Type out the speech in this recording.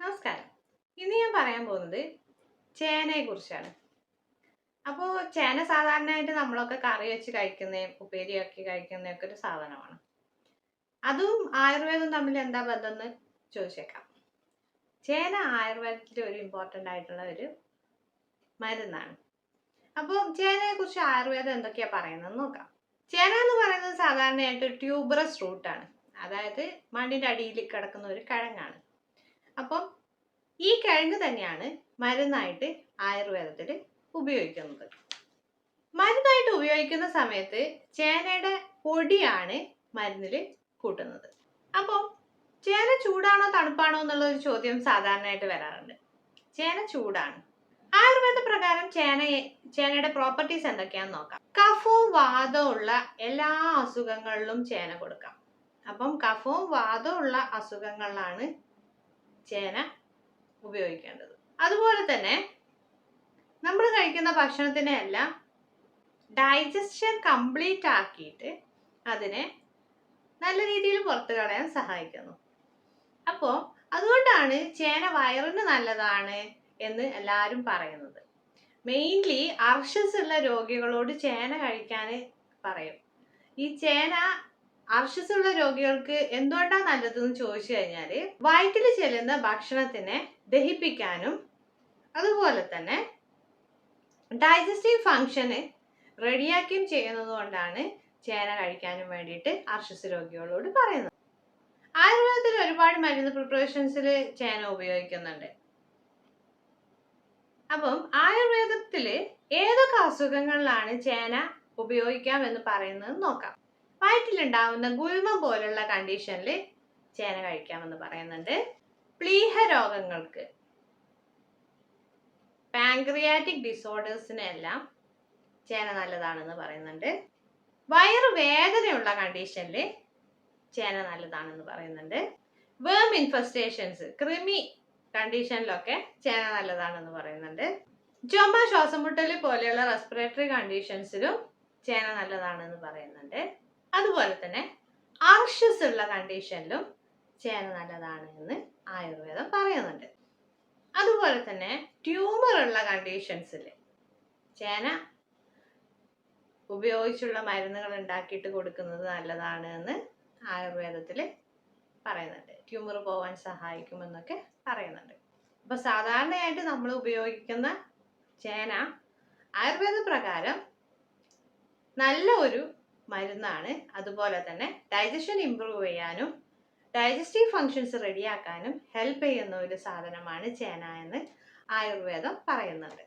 നമസ്കാരം. ഇന്ന് ഞാൻ പറയാൻ പോകുന്നത് ചേനയെ കുറിച്ചാണ്. അപ്പോൾ ചേന സാധാരണയായിട്ട് നമ്മളൊക്കെ കറി വെച്ച് കഴിക്കുന്നതും ഉപ്പേരിയാക്കി കഴിക്കുന്നതൊക്കെ ഒരു സാധനമാണ്. അതും ആയുർവേദം തമ്മിൽ എന്താ ബന്ധം എന്ന് ചോദിച്ചേക്കാം. ചേന ആയുർവേദത്തിൽ ഒരു ഇമ്പോർട്ടന്റ് ആയിട്ടുള്ള ഒരു മരുന്നാണ്. അപ്പോൾ ചേനയെ കുറിച്ച് ആയുർവേദം എന്തൊക്കെയാ പറയുന്നത് നോക്കാം. ചേന എന്ന് പറയുന്നത് സാധാരണയായിട്ട് ട്യൂബറസ് റൂട്ടാണ് അതായത് മണ്ണിന്റെ അടിയിൽ കിടക്കുന്ന ഒരു കിഴങ്ങാണ്. അപ്പം ഈ കിഴങ്ങ് തന്നെയാണ് മരുന്നായിട്ട് ആയുർവേദത്തിൽ ഉപയോഗിക്കുന്നത്. മരുന്നായിട്ട് ഉപയോഗിക്കുന്ന സമയത്ത് ചേനയുടെ പൊടിയാണ് മരുന്നിൽ കൂട്ടുന്നത്. അപ്പോൾ ചേന ചൂടാണോ തണുപ്പാണോ എന്നുള്ള ഒരു ചോദ്യം സാധാരണയായിട്ട് വരാറുണ്ട്. ചേന ചൂടാണ്. ആയുർവേദ പ്രകാരം ചേന ചേനയുടെ പ്രോപ്പർട്ടീസ് എന്തൊക്കെയാന്ന് നോക്കാം. കഫവും വാദവും ഉള്ള എല്ലാ അസുഖങ്ങളിലും ചേന കൊടുക്കാം. അപ്പം കഫവും വാദവും ഉള്ള അസുഖങ്ങളിലാണ് ചേന ഉപയോഗിക്കേണ്ടത്. അതുപോലെ തന്നെ നമ്മൾ കഴിക്കുന്ന ഭക്ഷണത്തിനെ എല്ലാം ഡൈജഷൻ കംപ്ലീറ്റ് ആക്കിയിട്ട് അതിനെ നല്ല രീതിയിൽ പുറത്തു കളയാൻ സഹായിക്കുന്നു. അപ്പോൾ അതുകൊണ്ടാണ് ചേന വയറിന് നല്ലതാണ് എന്ന് എല്ലാവരും പറയുന്നത്. മെയിൻലി അർഷസ് ഉള്ള രോഗികളോട് ചേന കഴിക്കാൻ പറയും. ഈ ചേന അർഷസ് ഉള്ള രോഗികൾക്ക് എന്തുകൊണ്ടാണ് നല്ലതെന്ന് ചോദിച്ചു കഴിഞ്ഞാൽ വയറ്റിൽ ചെല്ലുന്ന ഭക്ഷണത്തിനെ ദഹിപ്പിക്കാനും അതുപോലെ തന്നെ ഡൈജസ്റ്റീവ് ഫങ്ഷന് റെഡിയാക്കുകയും ചെയ്യുന്നത് കൊണ്ടാണ് ചേന കഴിക്കാനും വേണ്ടിയിട്ട് അർഷസ് രോഗികളോട് പറയുന്നത്. ആയുർവേദത്തിൽ ഒരുപാട് മരുന്ന് പ്രിപ്പറേഷൻസിൽ ചേന ഉപയോഗിക്കുന്നുണ്ട്. അപ്പം ആയുർവേദത്തിൽ ഏതൊക്കെ അസുഖങ്ങളിലാണ് ചേന ഉപയോഗിക്കാം എന്ന് പറയുന്നത് നോക്കാം. വയറ്റിലുണ്ടാവുന്ന ഗുൽമം പോലുള്ള കണ്ടീഷനിൽ ചേന കഴിക്കാമെന്ന് പറയുന്നുണ്ട്. പ്ലീഹ രോഗങ്ങൾക്ക് പാങ്ക്രിയാറ്റിക് ഡിസോർഡേഴ്സിനെല്ലാം ചേന നല്ലതാണെന്ന് പറയുന്നുണ്ട്. വയറു വേദനയുള്ള കണ്ടീഷനിൽ ചേന നല്ലതാണെന്ന് പറയുന്നുണ്ട്. വേം ഇൻഫെസ്റ്റേഷൻസ് കൃമി കണ്ടീഷനിലൊക്കെ ചേന നല്ലതാണെന്ന് പറയുന്നുണ്ട്. ചുമ ശ്വാസമുട്ടൽ പോലെയുള്ള റെസ്പിറേറ്ററി കണ്ടീഷൻസിലും ചേന നല്ലതാണെന്ന് പറയുന്നുണ്ട്. അതുപോലെ തന്നെ ആർഷ്യസ് ഉള്ള കണ്ടീഷനിലും ചേന നല്ലതാണ് എന്ന് ആയുർവേദം പറയുന്നുണ്ട്. അതുപോലെ തന്നെ ട്യൂമർ ഉള്ള കണ്ടീഷൻസിൽ ചേന ഉപയോഗിച്ചുള്ള മരുന്നുകൾ ഉണ്ടാക്കിയിട്ട് കൊടുക്കുന്നത് നല്ലതാണ് എന്ന് ആയുർവേദത്തിൽ പറയുന്നുണ്ട്. ട്യൂമർ പോവാൻ സഹായിക്കുമെന്നൊക്കെ പറയുന്നുണ്ട്. അപ്പോൾ സാധാരണയായിട്ട് നമ്മൾ ഉപയോഗിക്കുന്ന ചേന ആയുർവേദ പ്രകാരം നല്ല ഒരു മരുന്നാണ്. അതുപോലെ തന്നെ ഡൈജഷൻ ഇമ്പ്രൂവ് ചെയ്യാനും ഡൈജസ്റ്റീവ് ഫങ്ഷൻസ് റെഡിയാക്കാനും ഹെൽപ്പ് ചെയ്യുന്ന ഒരു സാധനമാണ് ചേന എന്ന് ആയുർവേദം പറയുന്നുണ്ട്.